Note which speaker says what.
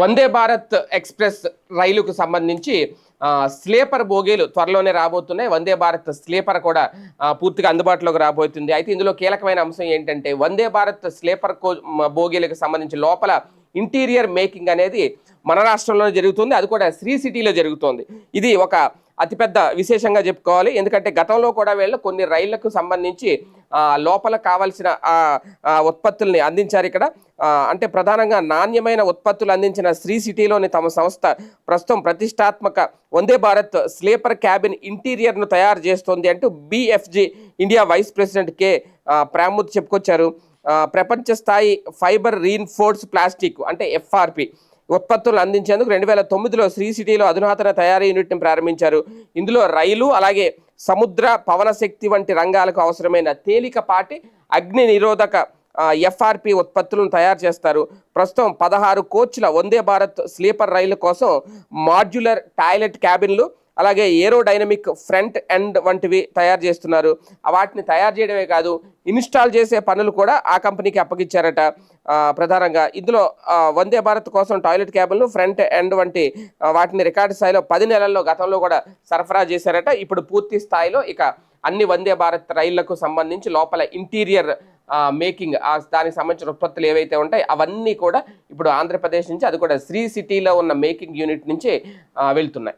Speaker 1: Vande Bharat express రైలుకు సంబంధించి sleeper బోగీలు త్వరలోనే రాబోతున్నాయి. వందే భారత్ స్లీపర్ కూడా పూర్తిగా అందుబాటులోకి రాబోతుంది. అయితే ఇందులో కీలకమైన అంశం ఏంటంటే వందే భారత్ స్లీపర్ కో బోగీలకు సంబంధించి లోపల ఇంటీరియర్ మేకింగ్ అనేది మన రాష్ట్రంలోనే జరుగుతుంది. అది కూడా శ్రీ సిటీలో జరుగుతోంది. ఇది ఒక అతిపెద్ద విశేషంగా చెప్పుకోవాలి. ఎందుకంటే గతంలో కూడా వీళ్ళు కొన్ని రైళ్ళకు సంబంధించి లోపల కావాల్సిన ఉత్పత్తుల్ని అందించారు ఇక్కడ. అంటే ప్రధానంగా నాణ్యమైన ఉత్పత్తులు అందించిన శ్రీ సిటీలోని తమ సంస్థ ప్రస్తుతం ప్రతిష్టాత్మక వందే భారత్ స్లీపర్ క్యాబిన్ ఇంటీరియర్ను తయారు చేస్తోంది అంటూ BFG India vice president K ఆ, చెప్పుకొచ్చారు. ప్రపంచ స్థాయి ఫైబర్ రీన్ఫోర్స్ ప్లాస్టిక్ అంటే ఎఫ్ఆర్పి ఉత్పత్తులు అందించేందుకు రెండు వేల తొమ్మిదిలో శ్రీ సిటీలో అధునాతన తయారీ యూనిట్ని ప్రారంభించారు. ఇందులో రైలు అలాగే సముద్ర పవన శక్తి వంటి రంగాలకు అవసరమైన తేలికపాటి అగ్ని నిరోధక ఎఫ్ఆర్పి ఉత్పత్తులను తయారు చేస్తారు. ప్రస్తుతం పదహారు కోచ్ల వందే భారత్ స్లీపర్ రైలు కోసం మాడ్యులర్ టాయిలెట్ క్యాబిన్లు అలాగే ఏరోడైనమిక్ ఫ్రంట్ ఎండ్ వంటివి తయారు చేస్తున్నారు. వాటిని తయారు చేయడమే కాదు ఇన్స్టాల్ చేసే పనులు కూడా ఆ కంపెనీకి అప్పగించారట. ప్రధానంగా ఇందులో వందే భారత్ కోసం టాయిలెట్ క్యాబిన్లు ఫ్రంట్ ఎండ్ వంటి వాటిని రికార్డు స్థాయిలో పది నెలల్లో గతంలో కూడా సరఫరా చేశారట. ఇప్పుడు పూర్తి స్థాయిలో ఇక అన్ని వందే భారత్ రైళ్ళకు సంబంధించి లోపల ఇంటీరియర్ మేకింగ్ దానికి సంబంధించిన ఉత్పత్తులు ఏవైతే ఉంటాయి అవన్నీ కూడా ఇప్పుడు ఆంధ్రప్రదేశ్ నుంచి అది కూడా శ్రీ సిటీలో ఉన్న మేకింగ్ యూనిట్ నుంచి వెళ్తున్నాయి.